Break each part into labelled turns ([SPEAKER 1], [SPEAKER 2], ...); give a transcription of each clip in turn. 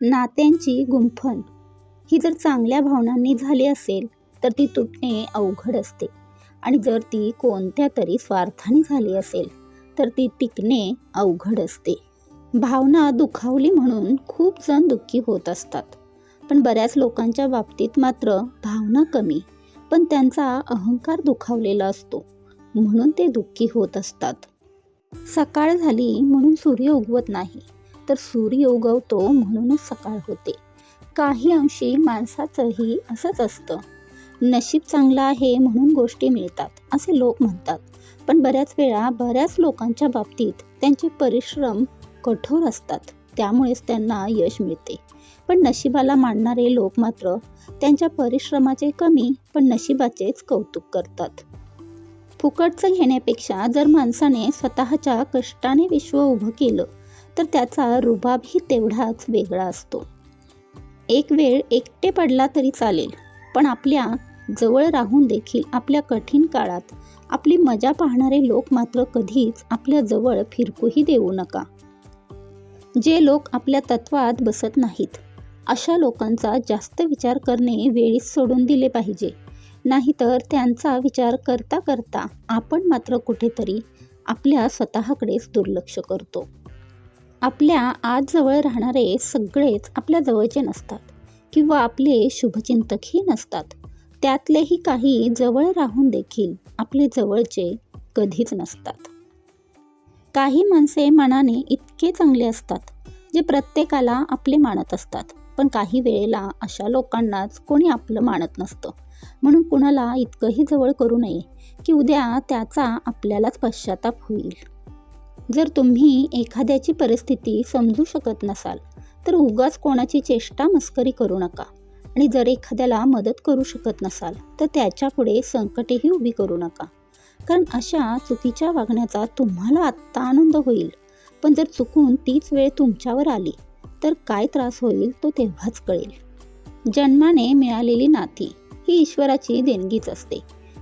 [SPEAKER 1] नात्यांची गुंफण. ही जर चांगल्या भावनांनी झाली असेल तर ती तुटणे अवघड असते. आणि जर ती कोणत्या तरी स्वार्थाने झाली असेल तर ती टिकणे अवघड असते. भावना दुखावली म्हणून खूप जण दुःखी होत असतात. पण बऱ्याच लोकांच्या बाबतीत मात्र भावना कमी पण त्यांचा अहंकार दुखावलेला असतो. म्हणून ते दुःखी होत असतात. सकाळ झाली म्हणून सूर्य उगवत नाही. तर सूर्य उगवतो म्हणूनच सकाळ होते. काही अंशी माणसाचंही असंच असतं. नशीब चांगलं आहे म्हणून गोष्टी मिळतात असे लोक म्हणतात. पण बऱ्याच वेळा बऱ्याच लोकांच्या बाबतीत त्यांचे परिश्रम कठोर असतात त्यामुळेच त्यांना यश मिळते. पण नशिबाला मानणारे लोक मात्र त्यांच्या परिश्रमाचे कमी पण नशिबाचेच कौतुक करतात. फुकटचं घेण्यापेक्षा जर माणसाने स्वतःच्या कष्टाने विश्व उभं केलं तर त्याचा रुबाबही तेवढाच वेगळा असतो. एक वेळ एकटे पडला तरी चालेल पण आपल्या जवळ राहून देखील आपल्या कठीण काळात आपली मजा पाहणारे लोक मात्र कधीच आपल्या जवळ फिरकूही देऊ नका. जे लोक आपल्या तत्वात बसत नाहीत अशा लोकांचा जास्त विचार करणे वेळीच सोडून दिले पाहिजे. नाहीतर त्यांचा विचार करता करता आपण मात्र कुठेतरी आपल्या स्वतःकडेच दुर्लक्ष करतो. आपल्या आज जवळ राहणारे सगळेच आपल्या जवळचे नसतात किंवा आपले शुभचिंतकही नसतात. त्यातलेही काही जवळ राहून देखील आपले जवळचे कधीच नसतात. काही माणसे मनाने इतके चांगले असतात जे प्रत्येकाला आपले मानत असतात. पण काही वेळेला अशा लोकांनाच कोणी आपलं मानत नसतं. म्हणून कुणाला इतकंही जवळ करू नये की उद्या त्याचा आपल्यालाच पश्चाताप होईल. जर तुम्ही एखाद्याची परिस्थिती समजू शकत नसाल तर उगाच कोणाची चेष्टा मस्करी करू नका. आणि जर एखाद्याला मदत करू शकत नसाल तर त्याच्यापुढे संकटेही उभी करू नका. कारण अशा चुकीच्या वागण्याचा तुम्हाला आत्ता आनंद होईल. पण जर चुकून तीच वेळ तुमच्यावर आली तर काय त्रास होईल तो तेव्हाच कळेल. जन्माने मिळालेली नाती ही ईश्वराची देणगीच असते.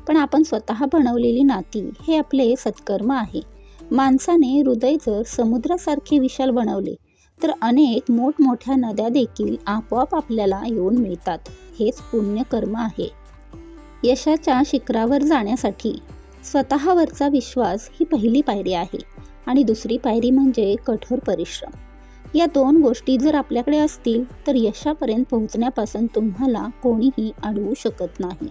[SPEAKER 1] पण आपण स्वतः बनवलेली नाती हे आपले सत्कर्म आहे. माणसाने हृदय जर समुद्रासारखे विशाल बनवले तर अनेक मोठमोठ्या नद्या देखील आपोआप आपल्याला येऊन मिळतात. हेच पुण्यकर्म आहे. यशाच्या शिखरावर जाण्यासाठी स्वतःवरचा विश्वास ही पहिली पायरी आहे. आणि दुसरी पायरी म्हणजे कठोर परिश्रम. या दोन गोष्टी जर आपल्याकडे असतील तर यशापर्यंत पोहोचण्यापासून तुम्हाला कोणीही अडवू शकत नाही.